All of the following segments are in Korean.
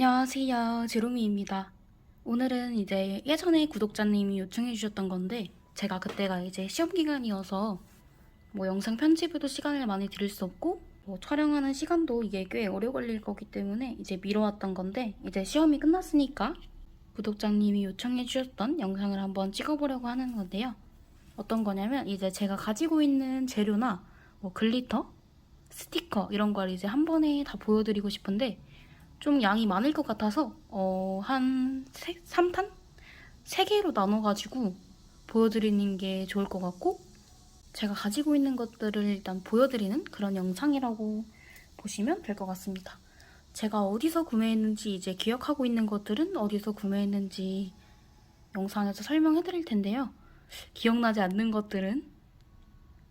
안녕하세요. 제로미입니다. 오늘은 이제 예전에 구독자님이 요청해 주셨던 건데 제가 그때가 이제 시험 기간이어서 뭐 영상 편집에도 시간을 많이 들일 수 없고 뭐 촬영하는 시간도 이게 꽤 오래 걸릴 거기 때문에 이제 미뤄왔던 건데 이제 시험이 끝났으니까 구독자님이 요청해 주셨던 영상을 한번 찍어보려고 하는 건데요. 어떤 거냐면 이제 제가 가지고 있는 재료나 뭐 글리터, 스티커 이런 걸 이제 한 번에 다 보여드리고 싶은데 좀 양이 많을 것 같아서 어, 한 3탄? 3개로 나눠가지고 보여드리는 게 좋을 것 같고 제가 가지고 있는 것들을 일단 보여드리는 그런 영상이라고 보시면 될 것 같습니다. 제가 어디서 구매했는지 이제 기억하고 있는 것들은 어디서 구매했는지 영상에서 설명해 드릴 텐데요. 기억나지 않는 것들은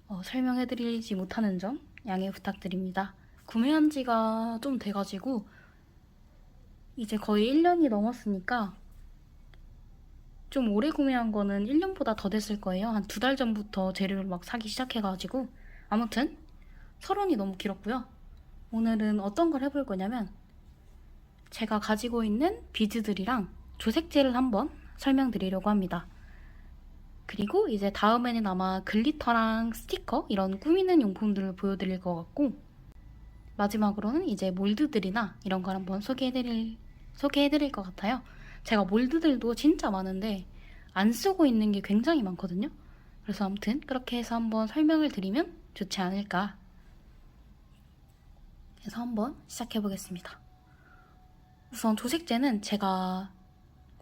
어, 설명해 드리지 못하는 점 양해 부탁드립니다. 구매한 지가 좀 돼가지고 이제 거의 1년이 넘었으니까 좀 오래 구매한 거는 1년보다 더 됐을 거예요. 한 두 달 전부터 재료를 막 사기 시작해가지고 아무튼 서론이 너무 길었고요. 오늘은 어떤 걸 해볼 거냐면 제가 가지고 있는 비즈들이랑 조색제를 한번 설명드리려고 합니다. 그리고 이제 다음에는 아마 글리터랑 스티커 이런 꾸미는 용품들을 보여드릴 것 같고 마지막으로는 이제 몰드들이나 이런 걸 한번 소개해드릴 소개해드릴 것 같아요. 제가 몰드들도 진짜 많은데 안 쓰고 있는 게 굉장히 많거든요. 그래서 아무튼 그렇게 해서 한번 설명을 드리면 좋지 않을까. 그래서 한번 시작해 보겠습니다. 우선 조색제는 제가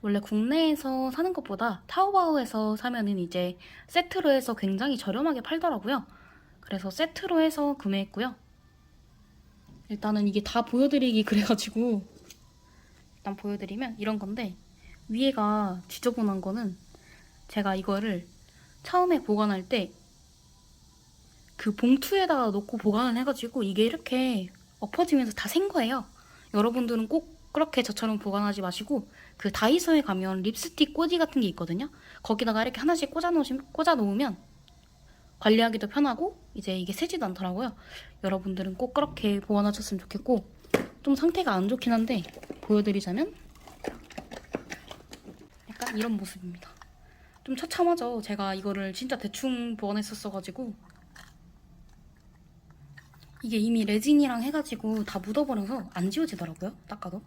원래 국내에서 사는 것보다 타오바오에서 사면은 이제 세트로 해서 굉장히 저렴하게 팔더라고요. 그래서 세트로 해서 구매했고요. 일단은 이게 다 보여드리기 그래가지고 일단 보여드리면 이런 건데 위에가 지저분한 거는 제가 이거를 처음에 보관할 때 그 봉투에다가 놓고 보관을 해가지고 이게 이렇게 엎어지면서 다 생 거예요. 여러분들은 꼭 그렇게 저처럼 보관하지 마시고 그 다이소에 가면 립스틱 꽂이 같은 게 있거든요. 거기다가 이렇게 하나씩 꽂아 놓으시면 꽂아 놓으면 관리하기도 편하고 이제 이게 새지도 않더라고요. 여러분들은 꼭 그렇게 보관하셨으면 좋겠고 좀 상태가 안 좋긴 한데 보여드리자면 약간 이런 모습입니다. 좀 처참하죠. 제가 이거를 진짜 대충 보관했었어가지고 이게 이미 레진이랑 해가지고 다 묻어버려서 안 지워지더라고요. 닦아도.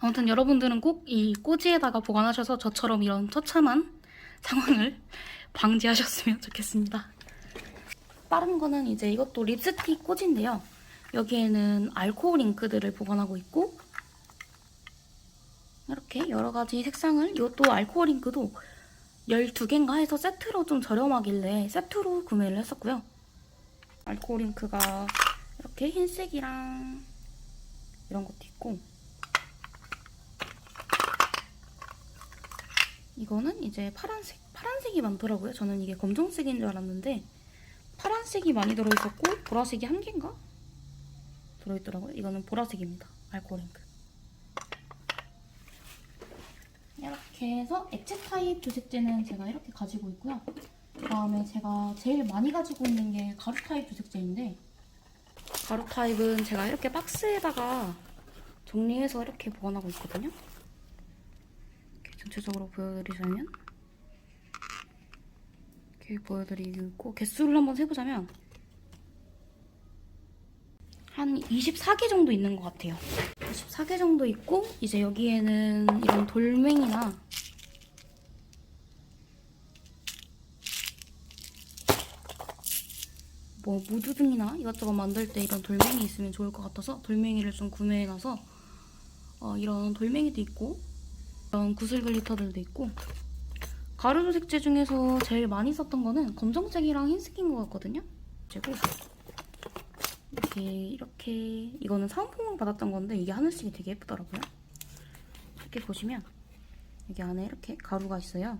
아무튼 여러분들은 꼭 이 꼬지에다가 보관하셔서 저처럼 이런 처참한 상황을 방지하셨으면 좋겠습니다. 다른 거는 이제 이것도 립스틱 꼬지인데요. 여기에는 알코올 잉크들을 보관하고 있고 이렇게 여러 가지 색상을 이것도 알코올 잉크도 12개인가 해서 세트로 좀 저렴하길래 세트로 구매를 했었고요. 알코올 잉크가 이렇게 흰색이랑 이런 것도 있고 이거는 이제 파란색 파란색이 많더라고요. 저는 이게 검정색인 줄 알았는데 파란색이 많이 들어있었고 보라색이 한 개인가 들어있더라고요. 이거는 보라색입니다. 알코올 잉크. 이렇게 해서 액체 타입 조색제는 제가 이렇게 가지고 있고요. 그 다음에 제가 제일 많이 가지고 있는 게 가루 타입 조색제인데 가루 타입은 제가 이렇게 박스에다가 정리해서 이렇게 보관하고 있거든요. 이렇게 전체적으로 보여드리자면 이렇게 보여드리고 개수를 한번 세보자면 한 24개 정도 있는 것 같아요. 24개 정도 있고 이제 여기에는 이런 돌멩이나 뭐 무드 등이나 이것저것 만들 때 이런 돌멩이 있으면 좋을 것 같아서 돌멩이를 좀 구매해놔서 어, 이런 돌멩이도 있고 이런 구슬 글리터들도 있고 가루 조색제 중에서 제일 많이 썼던 거는 검정색이랑 흰색인 것 같거든요. 그리고 이렇게 이렇게 이거는 사은품을 받았던 건데 이게 하늘색이 되게 예쁘더라고요. 이렇게 보시면 여기 안에 이렇게 가루가 있어요.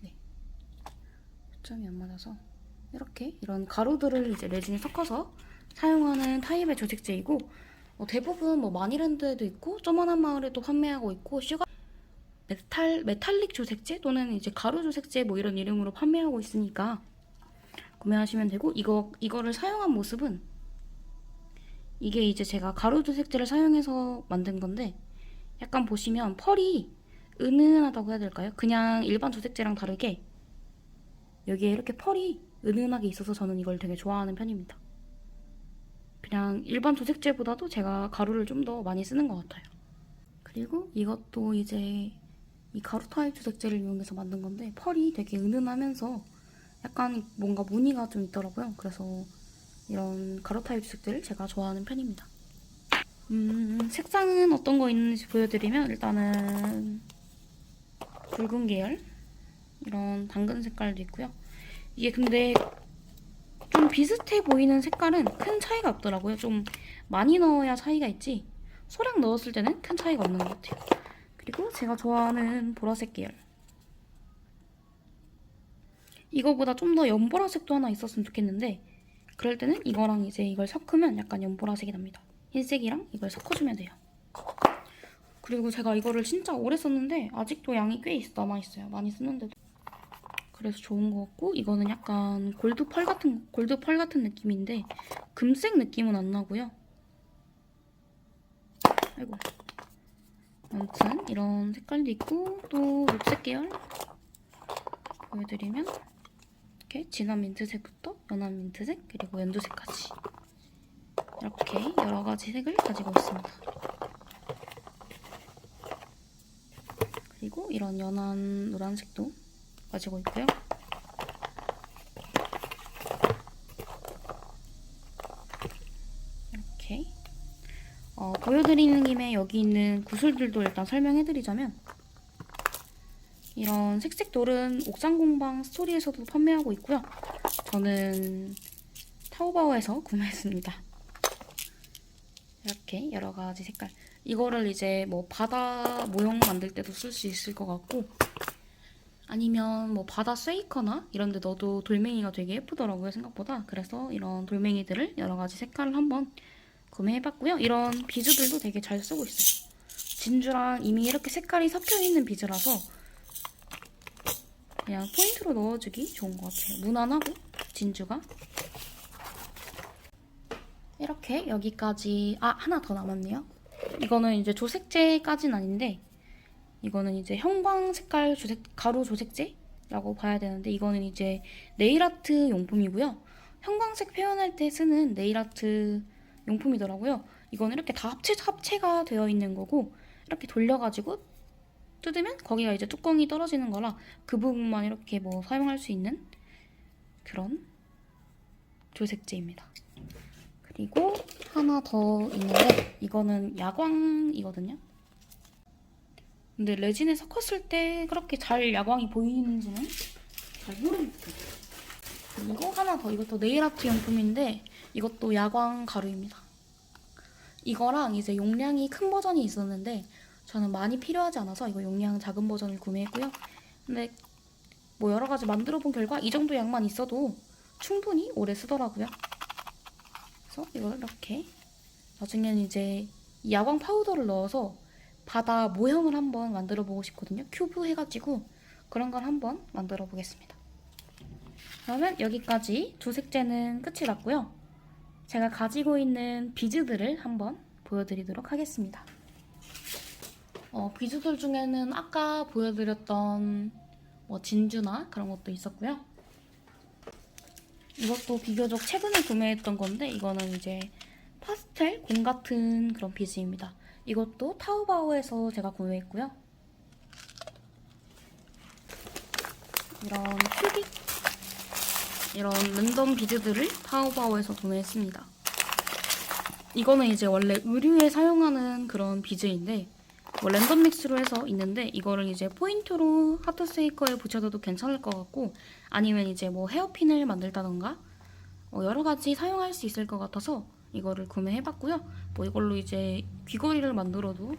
네. 초점이 안 맞아서 이렇게 이런 가루들을 이제 레진에 섞어서 사용하는 타입의 조색제이고 어, 대부분 뭐 마니랜드에도 있고 조만한 마을에도 판매하고 있고 슈가 메탈 메탈릭 조색제 또는 이제 가루 조색제 뭐 이런 이름으로 판매하고 있으니까 구매하시면 되고 이거 이거를 사용한 모습은 이게 이제 제가 가루 조색제를 사용해서 만든 건데 약간 보시면 펄이 은은하다고 해야 될까요? 그냥 일반 조색제랑 다르게 여기에 이렇게 펄이 은은하게 있어서 저는 이걸 되게 좋아하는 편입니다. 그냥 일반 조색제보다도 제가 가루를 좀 더 많이 쓰는 것 같아요. 그리고 이것도 이제 이 가루 타입 조색제를 이용해서 만든 건데 펄이 되게 은은하면서 약간 뭔가 무늬가 좀 있더라고요. 그래서 이런 가루 타입 조색제를 제가 좋아하는 편입니다. 음, 색상은 어떤 거 있는지 보여드리면 일단은 붉은 계열 이런 당근 색깔도 있고요. 이게 근데 좀 비슷해 보이는 색깔은 큰 차이가 없더라고요. 좀 많이 넣어야 차이가 있지 소량 넣었을 때는 큰 차이가 없는 것 같아요. 그리고 제가 좋아하는 보라색 계열 이거보다 좀 더 연보라색도 하나 있었으면 좋겠는데 그럴 때는 이거랑 이제 이걸 섞으면 약간 연보라색이 납니다. 흰색이랑 이걸 섞어주면 돼요. 그리고 제가 이거를 진짜 오래 썼는데 아직도 양이 꽤 있- 남아있어요. 많이 쓰는데도. 그래서 좋은 것 같고 이거는 약간 골드 펄 같은 골드 펄 같은 느낌인데 금색 느낌은 안 나고요. 아이고. 아무튼 이런 색깔도 있고 또 녹색 계열 보여드리면 이렇게 진한 민트색부터 연한 민트색 그리고 연두색까지 이렇게 여러 가지 색을 가지고 있습니다. 그리고 이런 연한 노란색도 가지고 있고요. 이렇게 어, 보여드리는 김에 여기 있는 구슬들도 일단 설명해드리자면 이런 색색돌은 옥상공방 스토리에서도 판매하고 있고요. 저는 타오바오에서 구매했습니다. 이렇게 여러 가지 색깔. 이거를 이제 뭐 바다 모형 만들 때도 쓸 수 있을 것 같고 아니면 뭐 바다 쉐이커나 이런 데 넣어도 돌멩이가 되게 예쁘더라고요 생각보다 그래서 이런 돌멩이들을 여러 가지 색깔을 한번 구매해봤고요 이런 비즈들도 되게 잘 쓰고 있어요 진주랑 이미 이렇게 색깔이 섞여있는 비즈라서 그냥 포인트로 넣어주기 좋은 것 같아요 무난하고 진주가 이렇게 여기까지 아 하나 더 남았네요 이거는 이제 조색제까지는 아닌데 이거는 이제 형광 색깔 조색 가루 조색제라고 봐야 되는데 이거는 이제 네일 아트 용품이고요. 형광색 표현할 때 쓰는 네일 아트 용품이더라고요. 이거는 이렇게 다 합체 합체가 되어 있는 거고 이렇게 돌려가지고 뜯으면 거기가 이제 뚜껑이 떨어지는 거라 그 부분만 이렇게 뭐 사용할 수 있는 그런 조색제입니다. 그리고 하나 더 있는데 이거는 야광이거든요. 근데 레진에 섞었을 때 그렇게 잘 야광이 보이는지는 잘 모르겠어요. 그리고 하나 더 이것도 네일 아트 용품인데 이것도 야광 가루입니다. 이거랑 이제 용량이 큰 버전이 있었는데 저는 많이 필요하지 않아서 이거 용량 작은 버전을 구매했고요. 근데 뭐 여러 가지 만들어 본 결과 이 정도 양만 있어도 충분히 오래 쓰더라고요. 그래서 이걸 이렇게 나중에는 이제 이 야광 파우더를 넣어서 바다 모형을 한번 만들어 보고 싶거든요. 큐브 해가지고 그런 걸 한번 만들어 보겠습니다. 그러면 여기까지 조색제는 끝이 났고요. 제가 가지고 있는 비즈들을 한번 보여드리도록 하겠습니다. 어, 비즈들 중에는 아까 보여드렸던 뭐 진주나 그런 것도 있었고요. 이것도 비교적 최근에 구매했던 건데 이거는 이제 파스텔 공 같은 그런 비즈입니다. 이것도 타오바오에서 제가 구매했고요. 이런 큐빅 이런 랜덤 비즈들을 타오바오에서 구매했습니다. 이거는 이제 원래 의류에 사용하는 그런 비즈인데 뭐 랜덤 믹스로 해서 있는데 이거를 이제 포인트로 하트 세이커에 붙여줘도 괜찮을 것 같고 아니면 이제 뭐 헤어핀을 만들다던가 뭐 여러 가지 사용할 수 있을 것 같아서 이거를 구매해봤고요. 뭐 이걸로 이제 귀걸이를 만들어도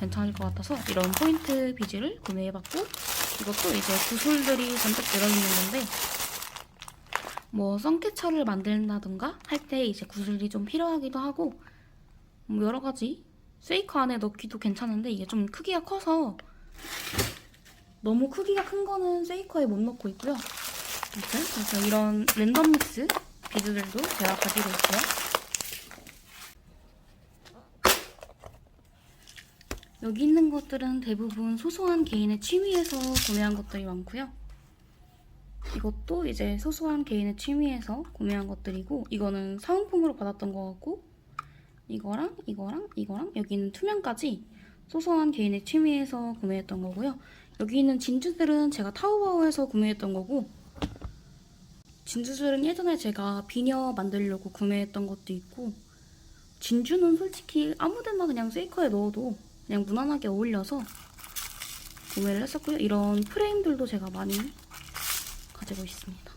괜찮을 것 같아서 이런 포인트 비즈를 구매해봤고 이것도 이제 구슬들이 잔뜩 들어있는 건데 뭐 썬캐쳐를 만든다던가 할 때 이제 구슬이 좀 필요하기도 하고 뭐 여러 가지 세이커 안에 넣기도 괜찮은데 이게 좀 크기가 커서 너무 크기가 큰 거는 세이커에 못 넣고 있고요. 아무튼 그래서 이런 랜덤 믹스 비즈들도 제가 가지고 있어요. 여기 있는 것들은 대부분 소소한 개인의 취미에서 구매한 것들이 많고요. 이것도 이제 소소한 개인의 취미에서 구매한 것들이고 이거는 사은품으로 받았던 거 같고 이거랑 이거랑 이거랑 여기 있는 투명까지 소소한 개인의 취미에서 구매했던 거고요. 여기 있는 진주들은 제가 타오바오에서 구매했던 거고 진주들은 예전에 제가 비녀 만들려고 구매했던 것도 있고 진주는 솔직히 아무데나 그냥 세이커에 넣어도 그냥 무난하게 어울려서 구매를 했었고요. 이런 프레임들도 제가 많이 가지고 있습니다.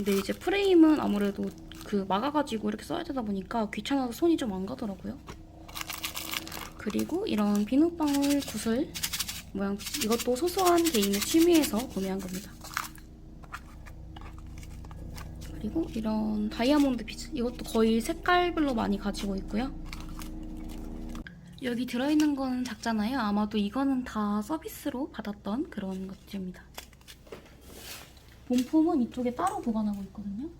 근데 이제 프레임은 아무래도 그 막아가지고 이렇게 써야 되다 보니까 귀찮아서 손이 좀 안 가더라고요. 그리고 이런 비눗방울 구슬 모양 이것도 소소한 개인의 취미에서 구매한 겁니다. 그리고 이런 다이아몬드 비즈 이것도 거의 색깔별로 많이 가지고 있고요. 여기 들어있는 건 작잖아요. 아마도 이거는 다 서비스로 받았던 그런 것들입니다. 본품은 이쪽에 따로 보관하고 있거든요.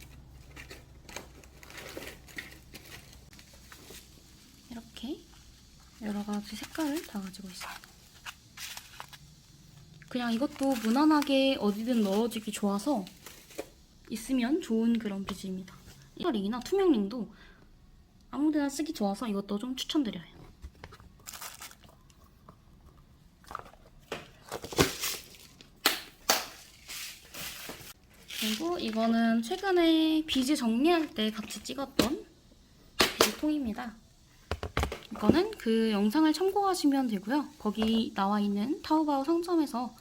이렇게 여러 가지 색깔을 다 가지고 있습니다. 그냥 이것도 무난하게 어디든 넣어주기 좋아서 있으면 좋은 그런 비즈입니다. 링이나 투명 링도 아무데나 쓰기 좋아서 이것도 좀 추천드려요. 그리고 이거는 최근에 비즈 정리할 때 같이 찍었던 비즈통입니다. 이거는 그 영상을 참고하시면 되고요. 거기 나와 있는 타오바오 상점에서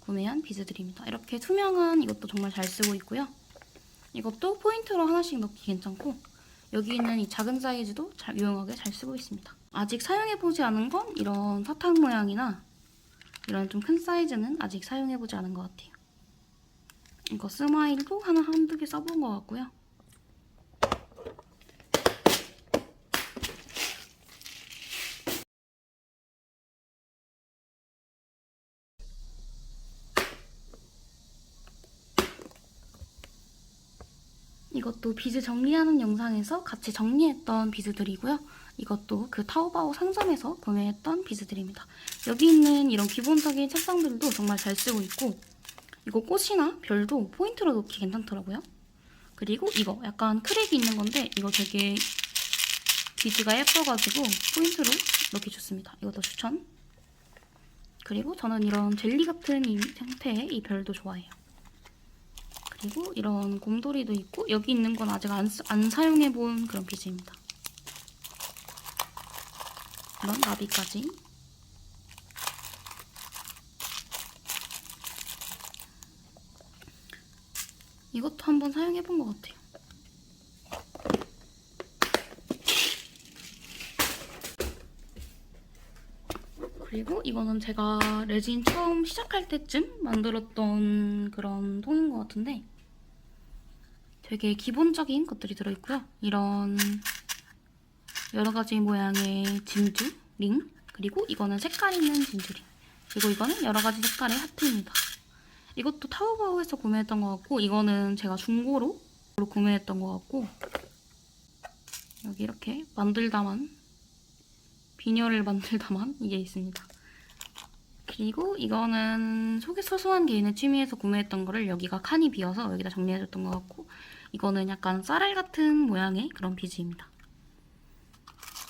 구매한 비즈들입니다. 이렇게 투명한 이것도 정말 잘 쓰고 있고요. 이것도 포인트로 하나씩 넣기 괜찮고 여기 있는 이 작은 사이즈도 잘, 유용하게 잘 쓰고 있습니다. 아직 사용해보지 않은 건 이런 사탕 모양이나 이런 좀 큰 사이즈는 아직 사용해보지 않은 것 같아요. 이거 스마일도 하나 한두 개 써본 것 같고요. 이것도 비즈 정리하는 영상에서 같이 정리했던 비즈들이고요. 이것도 그 타오바오 상점에서 구매했던 비즈들입니다. 여기 있는 이런 기본적인 책상들도 정말 잘 쓰고 있고 이거 꽃이나 별도 포인트로 놓기 괜찮더라고요. 그리고 이거 약간 크랙이 있는 건데 이거 되게 비즈가 예뻐가지고 포인트로 넣기 좋습니다. 이것도 추천. 그리고 저는 이런 젤리 같은 이 형태의 이 별도 좋아해요. 그리고 이런 곰돌이도 있고 여기 있는 건 아직 안, 쓰- 안 사용해본 그런 비즈입니다. 이런 나비까지 이것도 한번 사용해본 것 같아요. 그리고 이거는 제가 레진 처음 시작할 때쯤 만들었던 그런 통인 것 같은데 되게 기본적인 것들이 들어있고요. 이런 여러 가지 모양의 진주, 링 그리고 이거는 색깔 있는 진주 링 그리고 이거는 여러 가지 색깔의 하트입니다. 이것도 타오바오에서 구매했던 것 같고 이거는 제가 중고로 구매했던 것 같고 여기 이렇게 만들다만 비녀를 만들다만 이게 있습니다. 그리고 이거는 속에 소소한 개인의 취미에서 구매했던 거를 여기가 칸이 비어서 여기다 정리해줬던 것 같고 이거는 약간 쌀알 같은 모양의 그런 비즈입니다.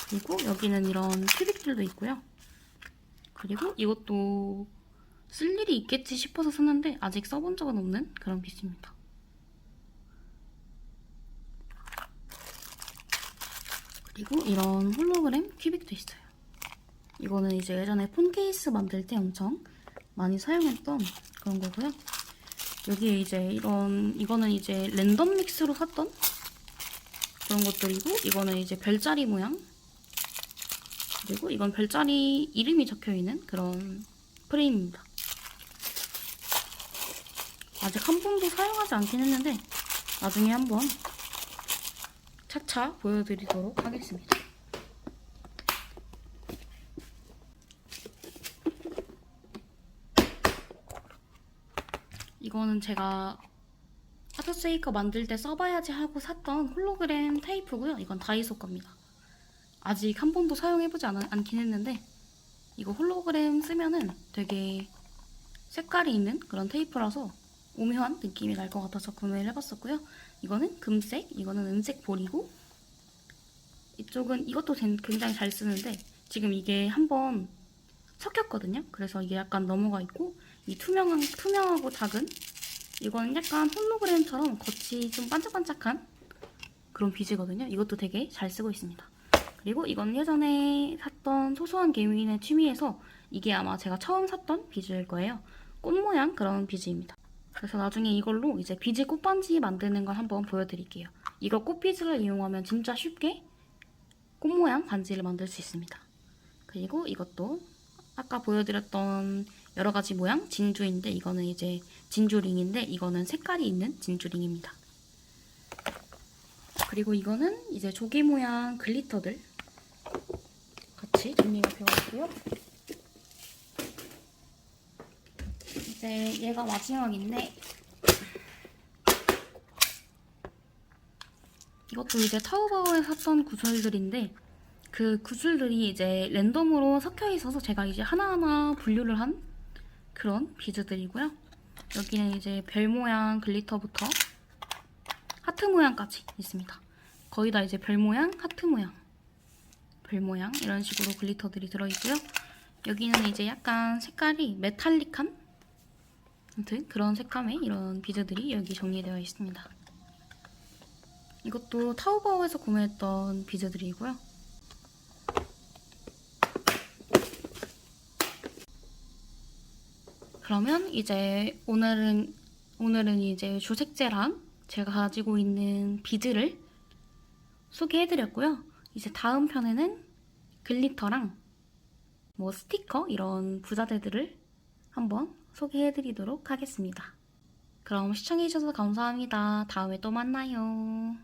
그리고 여기는 이런 큐빅들도 있고요. 그리고 이것도 쓸 일이 있겠지 싶어서 샀는데 아직 써본 적은 없는 그런 비즈입니다. 그리고 이런 홀로그램 큐빅도 있어요. 이거는 이제 예전에 폰 케이스 만들 때 엄청 많이 사용했던 그런 거고요. 여기에 이제 이런 이거는 이제 랜덤 믹스로 샀던 그런 것들이고 이거는 이제 별자리 모양 그리고 이건 별자리 이름이 적혀 있는 그런 프레임입니다. 아직 한 번도 사용하지 않긴 했는데 나중에 한번 차차 보여드리도록 하겠습니다. 이거는 제가 하드세이커 만들 때 써봐야지 하고 샀던 홀로그램 테이프고요. 이건 다이소 겁니다. 아직 한 번도 사용해보지 않, 않긴 했는데 이거 홀로그램 쓰면은 되게 색깔이 있는 그런 테이프라서 오묘한 느낌이 날 것 같아서 구매를 해봤었고요. 이거는 금색, 이거는 은색 볼이고 이쪽은 이것도 된- 굉장히 잘 쓰는데 지금 이게 한번 섞였거든요. 그래서 이게 약간 넘어가 있고 이 투명한 투명하고 작은 이거는 약간 홀로그램처럼 겉이 좀 반짝반짝한 그런 비즈거든요. 이것도 되게 잘 쓰고 있습니다. 그리고 이건 예전에 샀던 소소한 개미인의 취미에서 이게 아마 제가 처음 샀던 비즈일 거예요. 꽃 모양 그런 비즈입니다. 그래서 나중에 이걸로 이제 비즈 꽃반지 만드는 걸 한번 보여드릴게요. 이거 꽃비즈를 이용하면 진짜 쉽게 꽃 모양 반지를 만들 수 있습니다. 그리고 이것도 아까 보여드렸던 여러 가지 모양 진주인데 이거는 이제 진주링인데 이거는 색깔이 있는 진주링입니다. 그리고 이거는 이제 조개 모양 글리터들 같이 정리가 되어 있고요. 이제 얘가 마지막인데 이것도 이제 타오바오에 샀던 구슬들인데 그 구슬들이 이제 랜덤으로 섞여 있어서 제가 이제 하나하나 분류를 한 그런 비즈들이고요. 여기는 이제 별 모양 글리터부터 하트 모양까지 있습니다. 거의 다 이제 별 모양, 하트 모양, 별 모양 이런 식으로 글리터들이 들어있고요. 여기는 이제 약간 색깔이 메탈릭한 아무튼 그런 색감의 이런 비즈들이 여기 정리되어 있습니다. 이것도 타오바오에서 구매했던 비즈들이고요. 그러면 이제 오늘은 오늘은 이제 주색제랑 제가 가지고 있는 비즈를 소개해드렸고요. 이제 다음 편에는 글리터랑 뭐 스티커 이런 부자재들을 한번 소개해드리도록 하겠습니다. 그럼 시청해주셔서 감사합니다. 다음에 또 만나요.